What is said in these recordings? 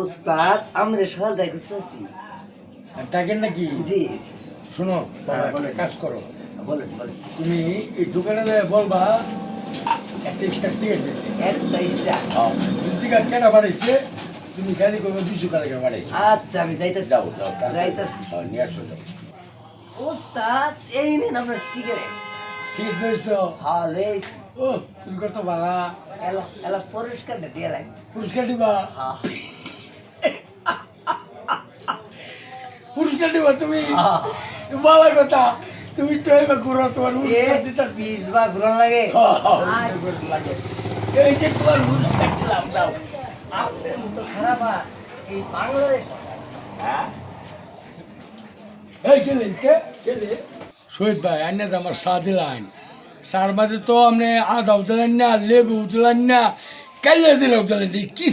ওস্তাদ আমরা সকাল থেকে খুঁজতেছি। টাকেন নাকি? জি। শোনো হ্যাঁ, কাজ করো। বলেন বলেন। তুমি এই দোকানে বলবা একটা এক্সট্রা সিগারেট দিতে। একটা ইস্টা যদি কেনা বাড়াইছে তুমি খালি করবে দুশো টাকা বাড়াইছে আচ্ছা আমি যাইতেছি। যাও যাও যাইতেছি। হ্যাঁ, নিয়ে আসো যাও। ওস্তাদ এই নিন আপনার সিগারেট সিগারেট লইছো? হ্যাঁ ও তুমি কত বালা। এলা এলা পরিষ্কারটা দিয়ে লাগে পুরস্কার দিবা? হ্যাঁ। দিবা তুমি। কথা। তুমি ঘুরো তোমার পিস বা ঘুরন লাগে। এই যে তোমার দাও? মতো খারাপ এই বাংলাদেশ। হ্যাঁ? এই গেলেন কে? গেলে। শহীদ ভাই তো আমার চা দিলেন। চার মাঝে তো আপনি আদাও দিলেন না লেবু দিলেন না। কাইলে দিলেও দিলেন কি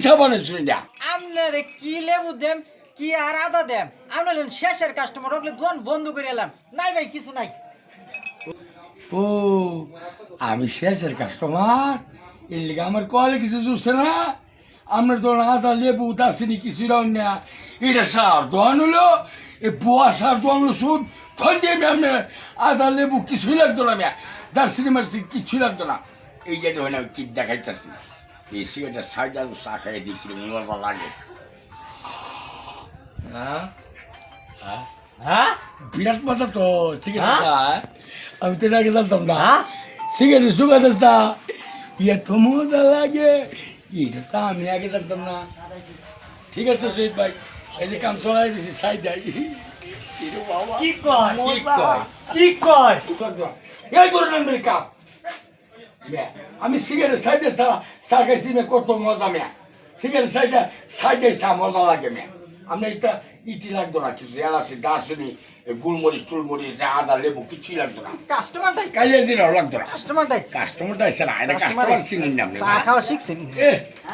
না? আপনারে কি লেবু দেম কি আর আদা দেন দেম আপনার শেষের কাস্টমার ওগুলো দোকান বন্ধ করে এলাম। নাই ভাই, কিছু নাই। ও, আমি শেষের কাস্টমার এর লিগে আমার কলে কিছু জুড়ছে না। আপনার তো আদা, লেবু দাসিনি কিছু রাও না। এটা সার দোয়ান হলো, এ বুয়া সার দোয়ান হলো শুন তখন দিয়ে আমি আপনার আদা, লেবু কিছুই লাগতো না আমি। দার্সিনি মার্সি কিছুই লাগতো না। এই যে হয় না কি দেখাইতেছি। এই সিগারেটটা সাইড আর চা খাই দিই লাগে? বিরাট মজা তো সিগারেট হ্যাঁ? আমি তো আগে জানতাম না। হ্যাঁ? সিগারেট সুগারের চা এত মজা লাগে। এটা তো আমি আগে জানতাম না। ঠিক আছে শহীদ ভাই। এই যে কাম চলাই দিছি সাই দেয়। কি কয়? কি কয়? কি কয়? এই ধরনের মেয়ে কাপ আমি সিগারেট সাইডে চা চা খাইছি কত মজা মেয়ে। সিগারেট সাইডে সাইডে মজা লাগে মেয়ে। আমি এটা ইটি লাগতো না কিছু এলাচি দার্শনি গুলমরিচ টুলমরিচ আদা লেবু কিছুই লাগতো না। কাস্টমারটাই কাইলে দিনও লাগতো না। কাস্টমারটাই। কাস্টমারটাই স্যার আয়না এটা কাস্টমার চিনি চিনেন না আপনি চা খাওয়া শিখছেন